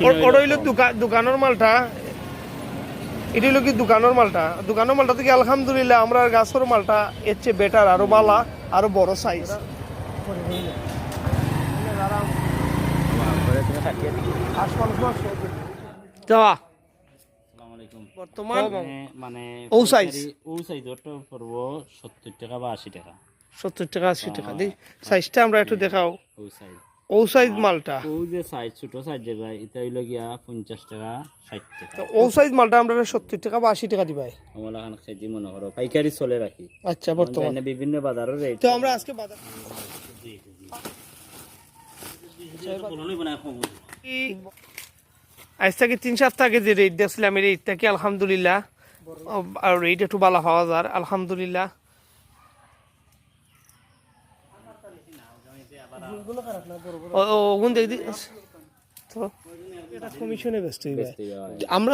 ওটা হইল দোকা- দোকানের মালটা। এটা হইল কি দোকানের মালটা? দোকানের মালটা থেকে আলহামদুলিল্লাহ আমরা গাছের মালটা এর চেয়ে বেটার আরও বালা আরও বড় সাইজ যাওয়া। বর্তমান মানে- মানে ও সাইজ ওটা পড়ব সত্তর টাকা বা আশি টাকা। সত্তর টাকা আশি টাকা। দিই সাইজটা আমরা একটু দেখাও। ও সাইজ ও সাইজ মালটা? ও যে সাইজ ছোট সাইজ যেগুলা এটা হইল গিয়া পঞ্চাশ টাকা ষাট টাকা। তো ও সাইজ মালটা আমরা সত্তর টাকা বা আশি টাকা দিবাই। কমলা খান কেজি মনে করো পাইকারি চলে রাখি। আচ্ছা বর্তমান। মানে বিভিন্ন বাজারের রেট তো আমরা আজকে বাজার আজ থেকে তিন সপ্তাহ আগে যে রেট দেখছিলাম এই রেটটা কি? আলহামদুলিল্লাহ। আর রেট একটু ভালো পাওয়া যায় আলহামদুলিল্লাহ। ও ওগুন দেখ তো এটা কমিশনে ব্যস্ত আমরা